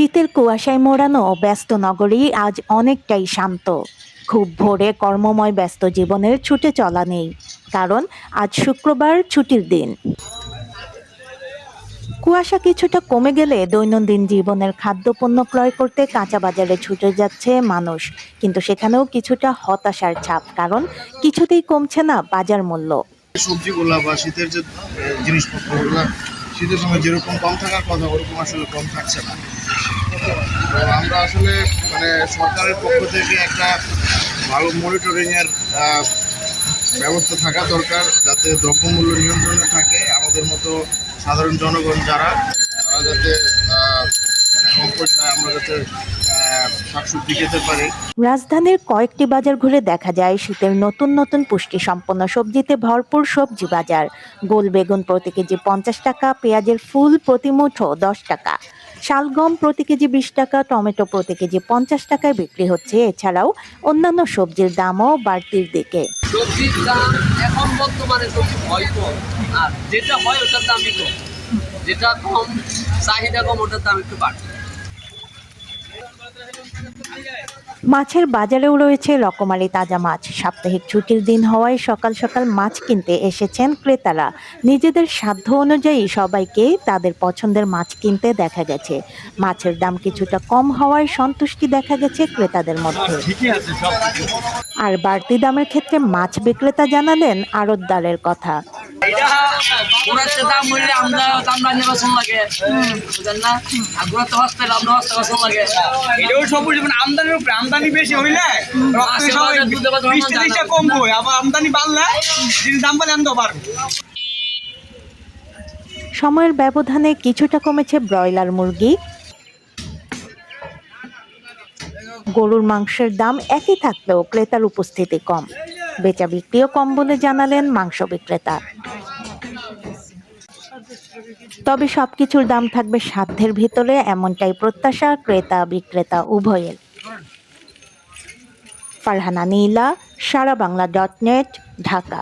শীতের কুয়াশায় মোড়ানো ব্যস্ত নগরী আজ অনেকটাই শান্ত। খুব ভোরে কর্মময় ব্যস্ত জীবনের ছুটে চলা নেই, কারণ আজ শুক্রবার ছুটির দিন। কুয়াশা কিছুটা কমে গেলে দৈনন্দিন জীবনের খাদ্যপণ্য ক্রয় করতে কাঁচা বাজারে ছুটে যাচ্ছে মানুষ, কিন্তু সেখানেও কিছুটা হতাশার ছাপ, কারণ কিছুতেই কমছে না বাজার মূল্য। সবজিগুলা বা শীতের যে জিনিসপত্রগুলো শীতের সময় যেরকম কম থাকার কথা, ওরকম আসলে কম থাকছে না। আমরা আসলে মানে সরকারের পক্ষ থেকে একটা ভালো মনিটরিংয়ের ব্যবস্থা থাকা দরকার যাতে দ্রব্যমূল্য নিয়ন্ত্রণে থাকে আমাদের মতো সাধারণ জনগণ যারা, তারা যাতে মানে রাজধানীর কয়েকটি বাজার ঘুরে দেখা যায় শীতের নতুন নতুন পুষ্টি সম্পন্ন সবজিতে ভরপুর সবজি বাজার। গোল বেগুন প্রতি কেজি পঞ্চাশ টাকা, পেঁয়াজের ফুল প্রতি মুঠো দশ টাকা। শালগম প্রতি কেজি বিশ টাকা, টমেটো প্রতি কেজি পঞ্চাশ টাকায় বিক্রি হচ্ছে। এছাড়াও অন্যান্য সবজির দামও বাড়তির দিকে। সবজির দাম এখন বর্তমানে সবজি হয় আর যেটা হয় ওটার দামই কম। যেটা কম, চাহিদা কম, ওটার দাম একটু বাড়ে মাছের বাজারেও রয়েছে রকমারি তাজা মাছ। সাপ্তাহিক ছুটির দিন হওয়ায় সকাল সকাল মাছ কিনতে এসেছেন ক্রেতারা। নিজেদের সাধ্য অনুযায়ী সবাইকে তাদের পছন্দের মাছ কিনতে দেখা গেছে। মাছের দাম কিছুটা কম হওয়ায় সন্তুষ্টি দেখা গেছে ক্রেতাদের মধ্যে। আর বাড়তি দামের ক্ষেত্রে মাছ বিক্রেতা জানালেন আড়তদারের কথা। এটা কোনো দাম হইলে আমরা দামটা নির্বাচন লাগে। বুঝলেন না? আর কোনো একটা হসপিটাল আমরা হসপিটাল বাসন লাগে। এটাও সব যেমন আমদানির উপরে আমদানি বেশি হইলে রক্তের মাছের সবাই বাজার, দুধের বাজার বিশ আমার তিরিশটা জানা। কম হয় আবার আমদানি বাড়লে জিনিস দাম বাড়লে আমদাও বাড়বে। সময়ের ব্যবধানে কিছুটা কমেছে ব্রয়লার মুরগি। গরুর মাংসের দাম একই থাকলেও ক্রেতার উপস্থিতি কম। বেচা বিক্রিও কম বলে জানালেন মাংস বিক্রেতা। তবে সবকিছুর দাম থাকবে সাধ্যের ভিতরে, এমনটাই প্রত্যাশা ক্রেতা বিক্রেতা উভয়ের। Farhana Nila, Sara Bangla dot net, Dhaka.